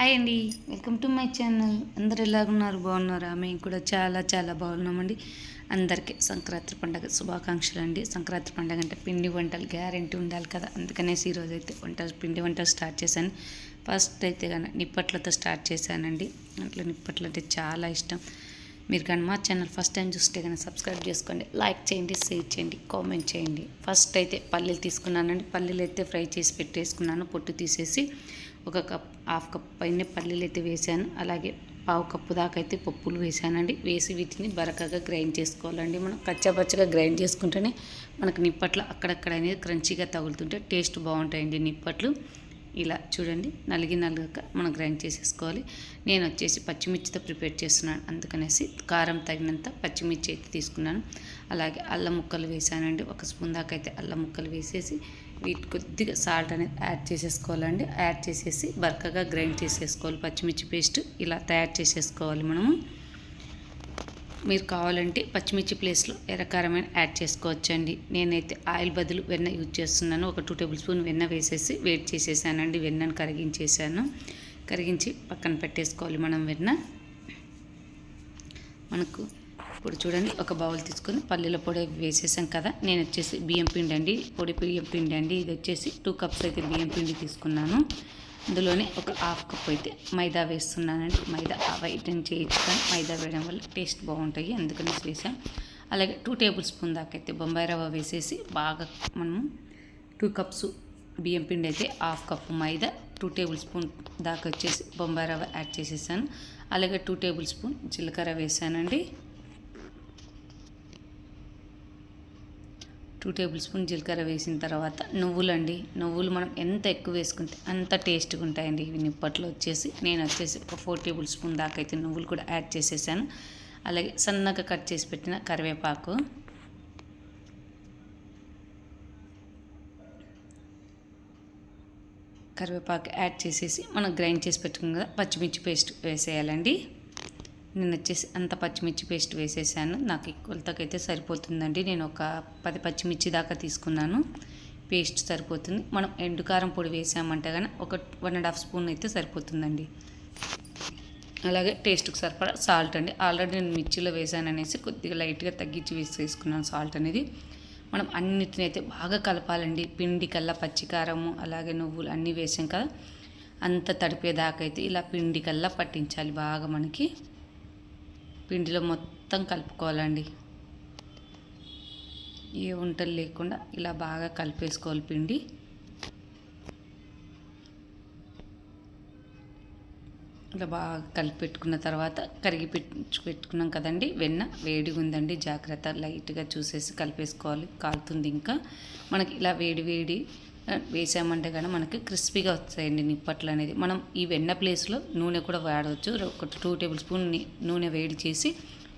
Hi అండి. Welcome to my channel. అందరు ఎలాగున్నారు? బాగున్నారా? మేము కూడా చాలా చాలా బాగున్నామండి. అందరికీ సంక్రాంతి పండగ శుభాకాంక్షలు అండి. సంక్రాంతి పండగ అంటే పిండి వంటలు గ్యారెంటీ ఉండాలి కదా. అందుకనేసి ఈరోజు అయితే వంటలు పిండి వంటలు స్టార్ట్ చేశాను. ఫస్ట్ అయితే కానీ నిప్పట్లతో స్టార్ట్ చేశానండి. అట్లా నిప్పట్లు అంటే చాలా ఇష్టం. మీరు కానీ మా ఛానల్ ఫస్ట్ టైం చూస్తే కానీ సబ్స్క్రైబ్ చేసుకోండి. లైక్ చేయండి షేర్ చేయండి కామెంట్ చేయండి. ఫస్ట్ అయితే పల్లీలు తీసుకున్నానండి. పల్లీలు అయితే ఫ్రై చేసి పెట్టేసుకున్నాను. పొట్టు తీసేసి ఒక కప్ హాఫ్ కప్ పైన పల్లీలు అయితే వేసాను అలాగే పావు కప్పు దాకా అయితే పప్పులు వేసానండి వేసి వీటిని బరకగా గ్రైండ్ చేసుకోవాలండి మనం. కచ్చాపచ్చగా గ్రైండ్ చేసుకుంటేనే మనకు నిప్పట్లు అక్కడక్కడ అనేది క్రంచీగా తగులుతుంటే టేస్ట్ బాగుంటాయండి నిప్పట్లు. ఇలా చూడండి నలిగి నలగక మనం గ్రైండ్ చేసేసుకోవాలి. నేను వచ్చేసి పచ్చిమిర్చితో ప్రిపేర్ చేస్తున్నాను అందుకనేసి కారం తగినంత పచ్చిమిర్చి అయితే తీసుకున్నాను. అలాగే అల్లం ముక్కలు వేసానండి ఒక స్పూన్ దాకా అయితే అల్లం ముక్కలు వేసేసి వీటి కొద్దిగా సాల్ట్ అనేది యాడ్ చేసేసుకోవాలండి. యాడ్ చేసేసి బరకగా గ్రైండ్ చేసేసుకోవాలి పచ్చిమిర్చి పేస్ట్ ఇలా తయారు చేసేసుకోవాలి మనము. మీరు కావాలంటే పచ్చిమిర్చి ప్లేస్లో ఎర్రకారమైన యాడ్ చేసుకోవచ్చండి. నేనైతే ఆయిల్ బదులు వెన్న యూజ్ చేస్తున్నాను. ఒక టూ టేబుల్ స్పూన్ వెన్న వేసేసి వేట్ చేసేసానండి. వెన్నను కరిగించేసాను. కరిగించి పక్కన పెట్టేసుకోవాలి మనం వెన్న. మనకు ఇప్పుడు చూడండి ఒక బౌల్ తీసుకొని పల్లీల పొడి వేసేసాం కదా. నేను వచ్చేసి బియ్యం పిండి అండి పొడి బియ్యం పిండి అండి ఇది వచ్చేసి టూ కప్స్ అయితే బియ్యం పిండి తీసుకున్నాను. అందులోనే ఒక హాఫ్ కప్ అయితే మైదా వేస్తున్నానండి. మైదా వైటన్ చేయించుకొని మైదా వేయడం వల్ల టేస్ట్ బాగుంటాయి. అందుకని వేసాం అలాగే టూ టేబుల్ స్పూన్ దాకైతే బొంబాయి రవ్వ వేసేసి బాగా మనం టూ కప్స్ బియ్యం పిండి అయితే half cup maida two tablespoon దాకా వచ్చేసి బొంబాయి రవ్వ యాడ్ చేసేసాను. అలాగే టూ టేబుల్ స్పూన్ జీలకర్ర వేసానండి. టూ టేబుల్ స్పూన్ జీలకర్ర వేసిన తర్వాత నువ్వులండి. నువ్వులు మనం ఎంత ఎక్కువ వేసుకుంటే అంత టేస్ట్గా ఉంటాయండి. ఇవి నిప్పట్లో వచ్చేసి నేను వచ్చేసి ఒక ఫోర్ టేబుల్ స్పూన్ దాకా అయితే నువ్వులు కూడా యాడ్ చేసేసాను. అలాగే సన్నగా కట్ చేసి పెట్టిన కరివేపాకు. కరివేపాకు యాడ్ చేసేసి మనం గ్రైండ్ చేసి పెట్టుకున్న కదా పచ్చిమిర్చి పేస్ట్ వేసేయాలండి. నేను వచ్చేసి అంత పచ్చిమిర్చి పేస్ట్ వేసేసాను. నాకు కొలతకైతే సరిపోతుందండి. నేను ఒక పది పచ్చిమిర్చి దాకా తీసుకున్నాను. పేస్ట్ సరిపోతుంది. మనం ఎండు కారం పొడి వేసామంటే కానీ ఒక వన్ అండ్ హాఫ్ స్పూన్ అయితే సరిపోతుందండి. అలాగే టేస్ట్కి సరిపడా సాల్ట్ అండి. ఆల్రెడీ నేను మిర్చిలో వేసాను అనేసి కొద్దిగా లైట్గా తగ్గించి వేసేసుకున్నాను సాల్ట్ అనేది. మనం అన్నిటిని అయితే బాగా కలపాలండి. పిండి కల్లా పచ్చికారము అలాగే నువ్వులు అన్నీ వేసాం కదా. అంత తడిపేదాకైతే ఇలా పిండి కల్లా పట్టించాలి బాగా మనకి. పిండిలో మొత్తం కలుపుకోవాలండి. ఏ వంటలు లేకుండా ఇలా బాగా కలిపేసుకోవాలి పిండి. ఇలా బాగా కలిపి పెట్టుకున్న తర్వాత కరిగి పెట్టు పెట్టుకున్నాం కదండి. వెన్న వేడిగా ఉందండి. జాగ్రత్త లైట్గా చూసేసి కలిపేసుకోవాలి. కాలుతుంది ఇంకా. మనకి ఇలా వేడి వేడి వేసామంటే కానీ మనకి క్రిస్పీగా వస్తాయండి నిప్పట్లు అనేది. మనం ఈ వెన్న ప్లేస్లో నూనె కూడా వాడవచ్చు. ఒక టూ టేబుల్ స్పూన్ నూనె వేడి చేసి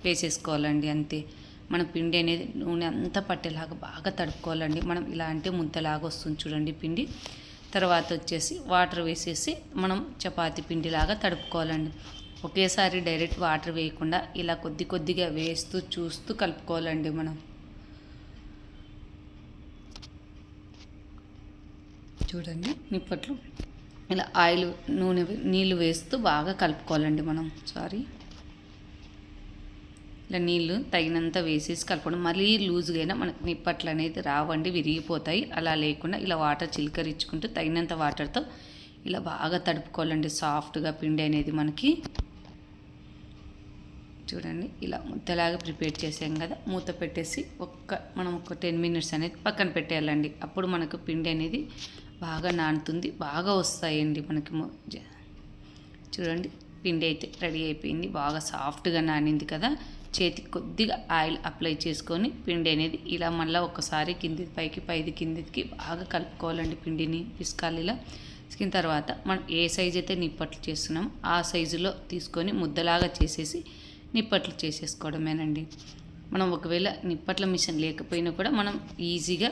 వేసేసుకోవాలండి అంతే. మన పిండి అనేది నూనె అంతా పట్టేలాగా బాగా తడుపుకోవాలండి. మనం ఇలా అంటే ముద్దలాగా వస్తుంది చూడండి పిండి. తర్వాత వచ్చేసి వాటర్ వేసేసి మనం చపాతీ పిండిలాగా తడుపుకోవాలండి. ఒకేసారి డైరెక్ట్ వాటర్ వేయకుండా ఇలా కొద్ది కొద్దిగా వేస్తూ చూస్తూ కలుపుకోవాలండి మనం. చూడండి నిప్పట్లు. ఇలా ఆయిల్ నూనె నీళ్ళు వేస్తూ బాగా కలుపుకోవాలండి మనం. సారీ ఇలా నీళ్ళు తగినంత వేసేసి కలపడం మళ్ళీ లూజ్గా అయినా మనకు నిప్పట్లు అనేది రావండి విరిగిపోతాయి. అలా లేకుండా ఇలా వాటర్ చిలకరించుకుంటూ తగినంత వాటర్తో ఇలా బాగా తడుపుకోవాలండి. సాఫ్ట్గా పిండి అనేది మనకి. చూడండి ఇలా ముద్దలాగా ప్రిపేర్ చేసాం కదా. మూత పెట్టేసి ఒక్క మనం ఒక టెన్ మినిట్స్ అనేది పక్కన పెట్టేయాలండి. అప్పుడు మనకు పిండి అనేది బాగా నానుతుంది బాగా వస్తాయండి మనకి చూడండి పిండి అయితే రెడీ అయిపోయింది బాగా సాఫ్ట్గా నానింది కదా. చేతికి కొద్దిగా ఆయిల్ అప్లై చేసుకొని పిండి అనేది ఇలా మళ్ళీ ఒకసారి కింది పైకి పైది కిందికి బాగా కలుపుకోవాలండి పిండిని పిసుకాలి ఇలా పిసికిన తర్వాత మనం ఏ సైజు అయితే నిప్పట్లు చేస్తున్నామో ఆ సైజులో తీసుకొని ముద్దలాగా చేసేసి నిప్పట్లు చేసేసుకోవడమేనండి. మనం ఒకవేళ నిప్పట్ల మిషన్ లేకపోయినా కూడా మనం ఈజీగా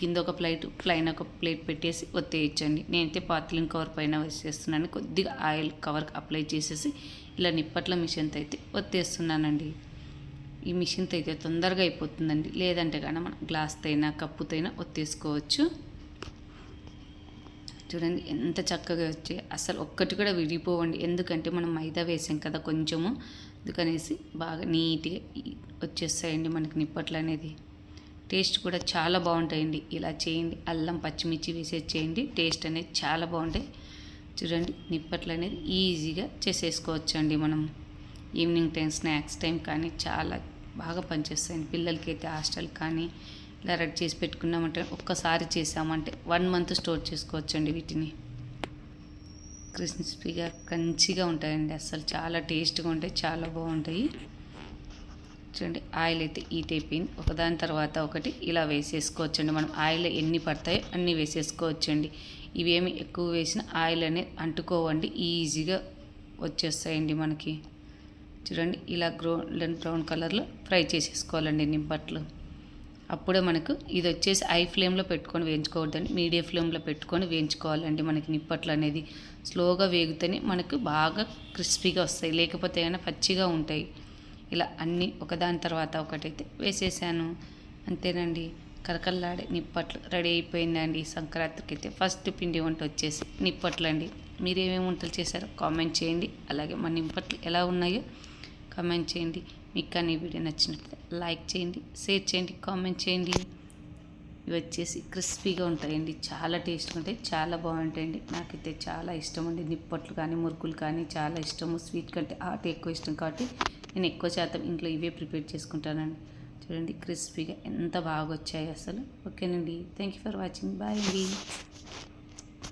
కింద ఒక ప్లేట్ ప్లైన్ ఒక ప్లేట్ పెట్టేసి ఒత్తేయించండి నేనైతే పాత్లిన్ కవర్ పైన వేసేస్తున్నాను. కొద్దిగా ఆయిల్ కవర్ అప్లై చేసేసి ఇలా నిప్పట్ల మిషన్తో అయితే ఒత్తేస్తున్నానండి. ఈ మిషన్తో అయితే తొందరగా అయిపోతుందండి. లేదంటే కానీ మనం గ్లాస్తో అయినా కప్పుతో అయినా ఒత్తేసుకోవచ్చు. చూడండి ఎంత చక్కగా వచ్చాయి. అసలు ఒక్కటి కూడా విడిపోవండి. ఎందుకంటే మనం మైదా వేసాం కదా కొంచెము. అందుకనేసి బాగా నీట్గా వచ్చేస్తాయండి మనకి నిప్పట్లు అనేది టేస్ట్ కూడా చాలా బాగుంటాయండి. ఇలా చేయండి. అల్లం పచ్చిమిర్చి వేసేది చేయండి. టేస్ట్ అనేది చాలా బాగుంటాయి. చూడండి నిప్పట్లు అనేది ఈజీగా చేసేసుకోవచ్చు అండి మనం. ఈవినింగ్ టైం స్నాక్స్ టైం కానీ చాలా బాగా పనిచేస్తాయండి. పిల్లలకి అయితే హాస్టల్ కానీ ఇలా రెడీ చేసి పెట్టుకున్నామంటే ఒక్కసారి చేసామంటే వన్ మంత్ స్టోర్ చేసుకోవచ్చండి వీటిని. క్రిస్పీగా కంచిగా ఉంటాయండి. అసలు చాలా టేస్ట్గా ఉంటాయి చాలా బాగుంటాయి. చూడండి ఆయిల్ అయితే హీట్ అయిపోయింది ఒకదాని తర్వాత ఒకటి ఇలా వేసేసుకోవచ్చండి. మనం ఆయిల్ ఎన్ని పడతాయో అన్ని వేసేసుకోవచ్చండి. ఇవేమి ఎక్కువ వేసిన ఆయిల్ అనేది అంటుకోవండి. ఈజీగా వచ్చేస్తాయండి మనకి. చూడండి ఇలా గోల్డెన్ బ్రౌన్ కలర్లో ఫ్రై చేసేసుకోవాలండి నిప్పట్లు అప్పుడే మనకు ఇది వచ్చేసి హై ఫ్లేమ్లో పెట్టుకొని వేయించుకోవద్దండి. మీడియం ఫ్లేమ్లో పెట్టుకొని వేయించుకోవాలండి మనకి నిప్పట్లు అనేది. స్లోగా వేగితేనే మనకు బాగా క్రిస్పీగా వస్తాయి. లేకపోతే ఏమైనా పచ్చిగా ఉంటాయి. ఇలా అన్నీ ఒకదాని తర్వాత ఒకటైతే వేసేసాను. అంతేనండి. కరకల్లాడే నిప్పట్లు రెడీ అయిపోయిందండి. సంక్రాంతికి అయితే ఫస్ట్ పిండి వంట వచ్చేసి నిప్పట్లు అండి మీరేమేమి వంటలు చేశారో కామెంట్ చేయండి. అలాగే మన నిప్పట్లు ఎలా ఉన్నాయో కామెంట్ చేయండి. మీకు కానీ వీడియో నచ్చినట్లయితే లైక్ చేయండి షేర్ చేయండి కామెంట్ చేయండి. ఇవి వచ్చేసి క్రిస్పీగా ఉంటాయండి. చాలా టేస్ట్గా ఉంటాయి. చాలా బాగుంటాయండి. నాకైతే చాలా ఇష్టం అండి. నిప్పట్లు కానీ మురుకులు కానీ చాలా ఇష్టము. స్వీట్ కంటే ఆట ఎక్కువ ఇష్టం కాబట్టి నేను ఎక్కువ శాతం ఇంట్లో ఇవే ప్రిపేర్ చేసుకుంటానండి. చూడండి క్రిస్పీగా ఎంత బాగా వచ్చాయి అసలు. ఓకేనండి thank you for watching bye అండి.